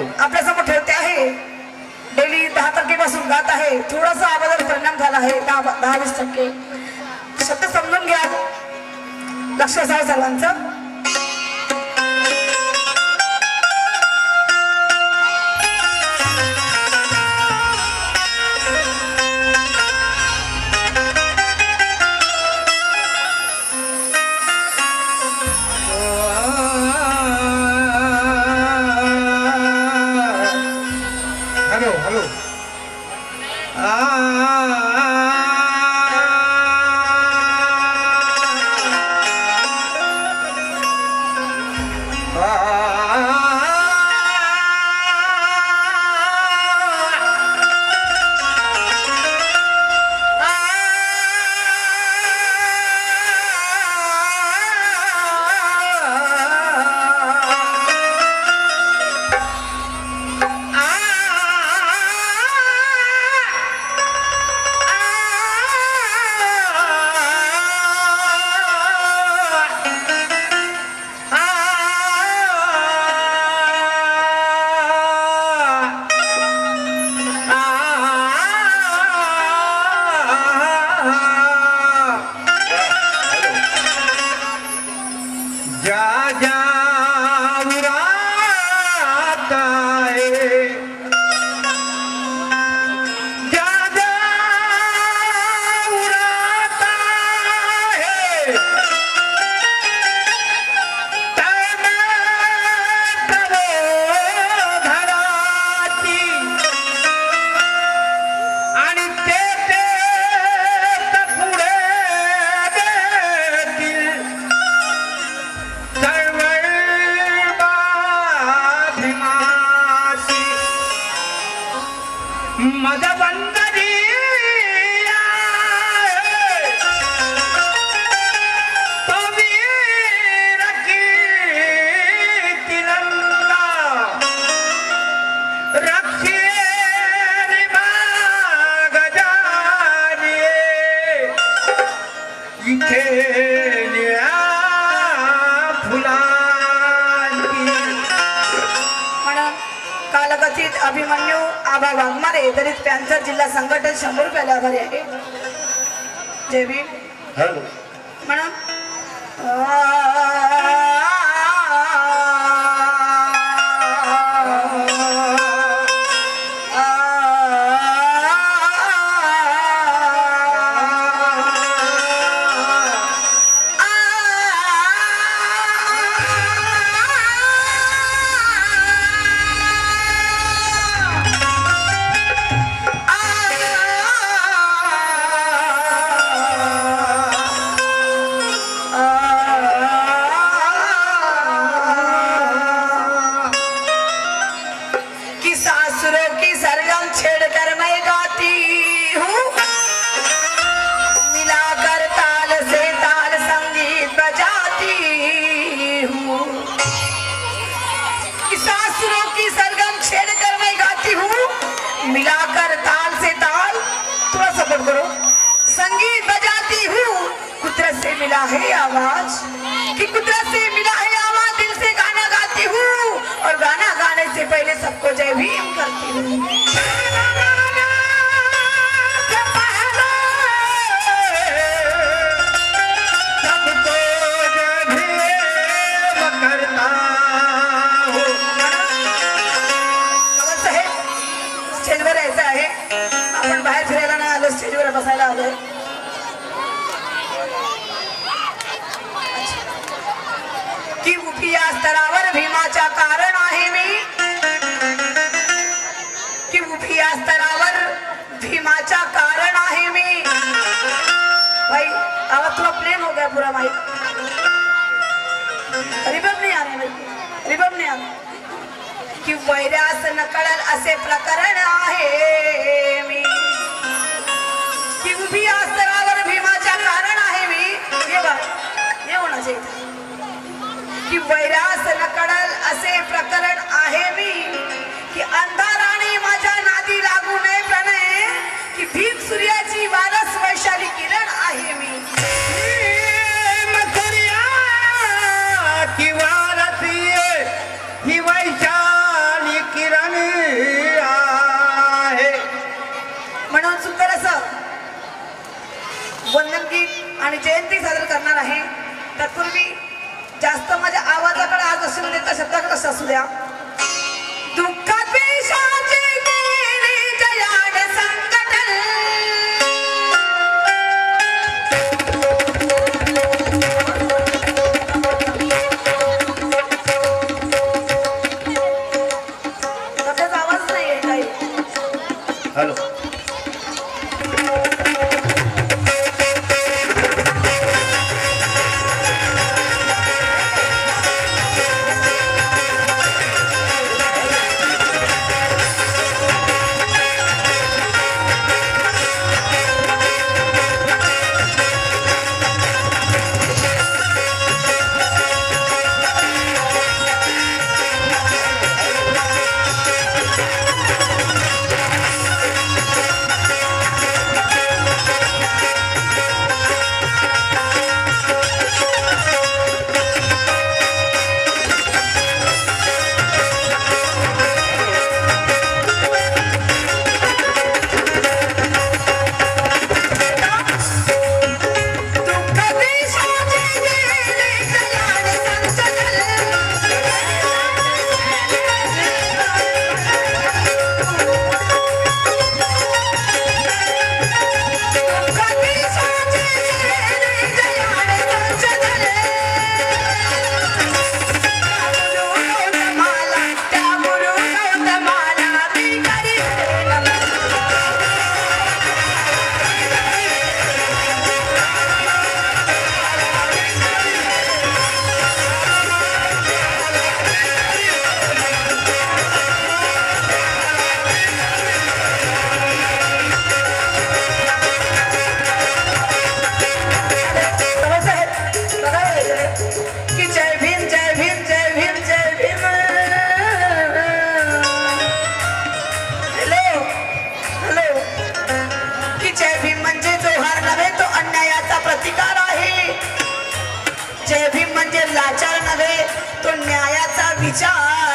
आपल्यासमोर ठेवते आहे. डेली दहा टक्केपासून गात आहे. थोडासा आवाजावर परिणाम झाला आहे. दहा दहा वीस टक्के. शब्द समजून घ्या. लक्ष असावं सर्वांचं. மதவந்தரி वाघमारे दलित पॅन्थर जिल्हा संघटन शंभर रुपयाला आभारी आहे. जय भीम. हॅलो. म्हणून मिला है आवाज? कि कुदरत से मिला है आवाज? दिल से गाना गाती हूँ। और गाना गाने से पहले सबको जय भीम करती हूँ। की या स्तरावर भीमाच्या कारण आहे मी. कि उभी या स्तरावर भीमाच्या कारण आहे मी. भाई आवाज तुला प्लेन हो गया पूरा भाई. रिबम नाही आले रिबम नाही आले. कि वैरास नकळल असे प्रकरण आहे मी. वैरास न कळल असे प्रकरण आहे मी की अंधाराने माझ्या नादी लागू नये प्रणय की भीम सूर्याची वारस वैशाली किरण आहे मी. ही वैशाली किरण आहे. म्हणून सुंदर असं वंदन गीत आणि जयंती सादर करणार आहे. तत्पूर्वी Gracias, Zulia. 下来